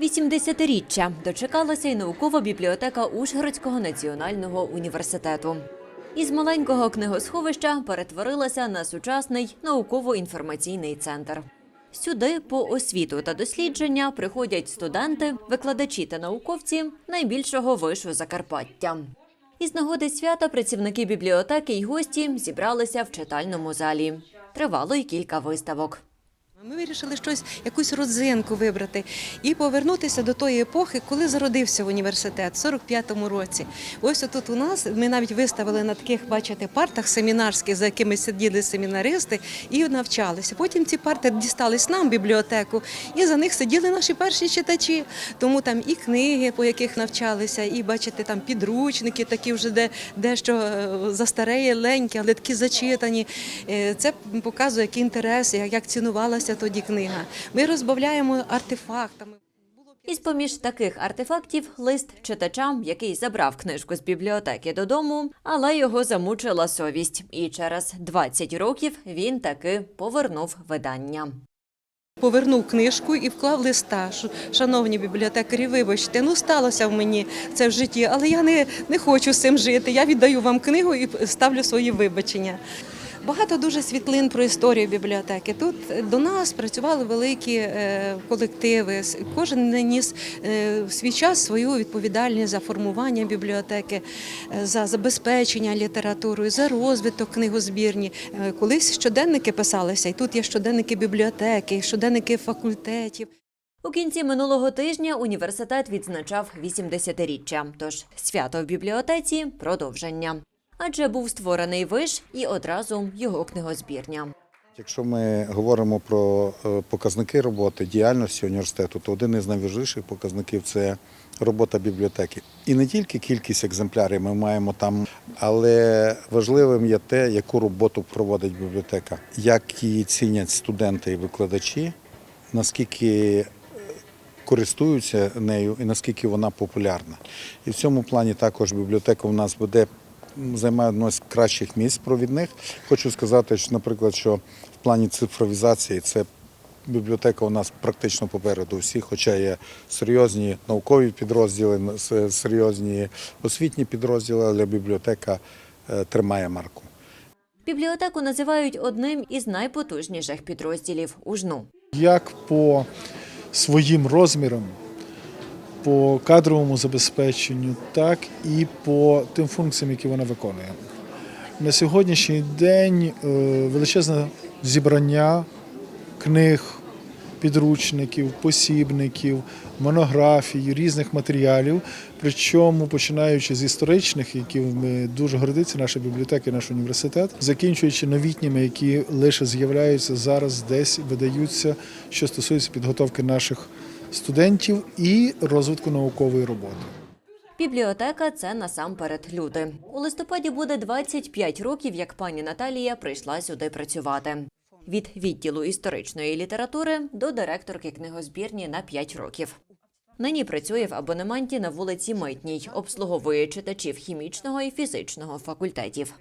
80-річчя дочекалася й наукова бібліотека Ужгородського національного університету. Із маленького книгосховища перетворилася на сучасний науково-інформаційний центр. Сюди по освіту та дослідження приходять студенти, викладачі та науковці найбільшого вишу Закарпаття. Із нагоди свята працівники бібліотеки й гості зібралися в читальному залі. Тривало й кілька виставок. Ми вирішили щось, якусь родзинку вибрати і повернутися до тої епохи, коли зародився університет в 45-му році. Ось тут у нас ми навіть виставили на таких, бачите, партах семінарських, за якими сиділи семінаристи і навчалися. Потім ці парти дістались нам бібліотеку, і за них сиділи наші перші читачі. Тому там і книги, по яких навчалися, і бачите, там підручники, такі вже де дещо е, застареє, ленькі, але такі зачитані. Е, Це показує, який інтерес, як як цінувалася тоді книга. Ми розбавляємо артефактами. Із поміж таких артефактів лист читачам, який забрав книжку з бібліотеки додому, але його замучила совість. І через 20 років він таки повернув видання. Повернув книжку і вклав листа. Шановні бібліотекарі, вибачте, ну сталося в мені це в житті, але я не, не хочу з цим жити. Я віддаю вам книгу і ставлю свої вибачення. Багато дуже світлин про історію бібліотеки. Тут до нас працювали великі е, колективи. Кожен ніс е, в свій час свою відповідальність за формування бібліотеки, е, за забезпечення літературою, за розвиток книгозбірні. Е, Колись щоденники писалися, і тут є щоденники бібліотеки, щоденники факультетів. У кінці минулого тижня університет відзначав 80-річчя, тож свято в бібліотеці продовження. Адже був створений виш і одразу його книгозбірня. Якщо ми говоримо про е, показники роботи діяльності університету, то один із найважливіших показників це робота бібліотеки. І не тільки кількість екземплярів ми маємо там, але важливим є те, яку роботу проводить бібліотека, як її цінять студенти і викладачі, наскільки е, користуються нею і наскільки вона популярна. І в цьому плані також бібліотека у нас буде займає одне з кращих місць провідних. Хочу сказати, що, наприклад, що в плані цифровізації це бібліотека у нас практично попереду всіх, хоча є серйозні наукові підрозділи, серйозні освітні підрозділи, але бібліотека е, тримає марку. Бібліотеку називають одним із найпотужніших підрозділів УЖНУ. як по своїм розмірам, по кадровому забезпеченню, так і по тим функціям, які вона виконує. На сьогоднішній день е, величезне зібрання книг, підручників, посібників, монографій, різних матеріалів. Причому починаючи з історичних, якими дуже гордиться наша бібліотека і наш університет, закінчуючи новітніми, які лише з'являються зараз, десь видаються, що стосується підготовки наших студентів і розвитку наукової роботи. Бібліотека це насамперед люди. У листопаді буде 25 років, як пані Наталія прийшла сюди працювати. Від відділу історичної літератури до директорки книгозбірні на 5 років. Нині працює в абонементі на вулиці Митній, обслуговує читачів хімічного і фізичного факультетів.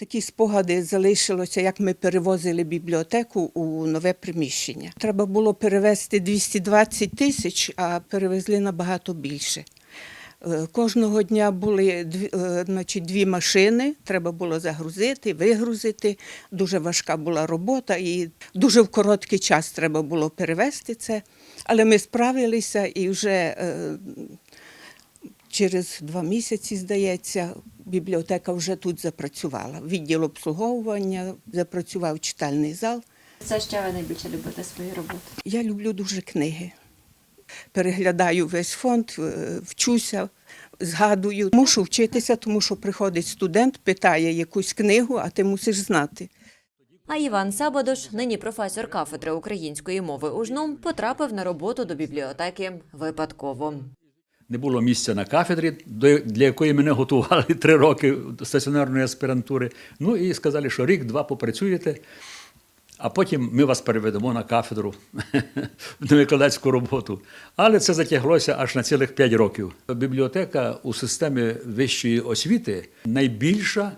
Такі спогади залишилося, як ми перевозили бібліотеку у нове приміщення. Треба було перевезти 220 тисяч, а перевезли набагато більше. Е, Кожного дня були дві, е, значить, дві машини, треба було загрузити, вигрузити. Дуже важка була робота і дуже в короткий час треба було перевезти це. Але ми справилися і вже е, Через два місяці, здається, бібліотека вже тут запрацювала. Відділ обслуговування запрацював читальний зал. Це що ви найбільше любите свою роботу? Я люблю дуже книги. Переглядаю весь фонд, е, вчуся, згадую. Мушу вчитися, тому що приходить студент, питає якусь книгу, а ти мусиш знати. А Іван Сабадош, нині професор кафедри української мови УЖНУ, потрапив на роботу до бібліотеки випадково. Не було місця на кафедрі, для якої мене готували три роки стаціонарної аспірантури. Ну і сказали, що рік-два попрацюєте, а потім ми вас переведемо на кафедру на викладацьку роботу. Але це затяглося аж на цілих п'ять років. Бібліотека у системі вищої освіти найбільша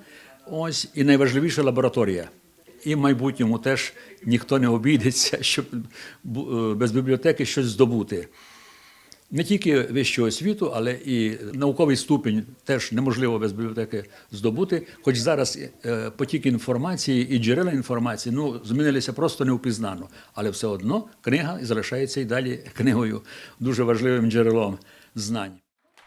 ось і найважливіша лабораторія. І в майбутньому теж ніхто не обійдеться, щоб е, без бібліотеки щось здобути. Не тільки вищу освіту, але і науковий ступінь теж неможливо без бібліотеки здобути. Хоч зараз е, потік інформації і джерела інформації ну, змінилися просто невпізнано. Але все одно книга залишається і далі книгою, дуже важливим джерелом знань.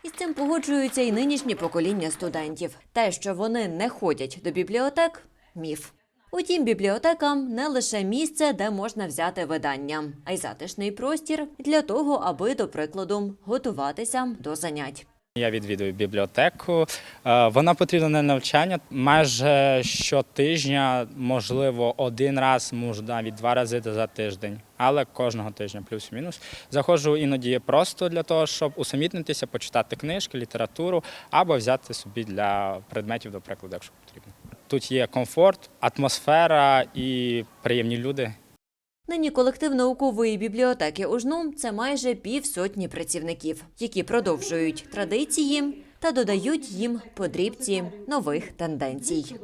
І з цим погоджуються і нинішні покоління студентів. Те, що вони не ходять до бібліотек міф. Утім, бібліотека не лише місце, де можна взяти видання, а й затишний простір для того, аби, до прикладу, готуватися до занять. Я відвідую бібліотеку. Е, Вона потрібна на навчання майже щотижня, можливо, один раз, може навіть два рази за тиждень, але кожного тижня, плюс-мінус. Заходжу іноді просто для того, щоб усамітнитися, почитати книжки, літературу або взяти собі для предметів, до прикладу, якщо потрібно. Тут є комфорт, атмосфера і приємні люди. Нині колектив наукової бібліотеки УЖНУ – це майже півсотні працівників, які продовжують традиції та додають їм подрібці нових тенденцій.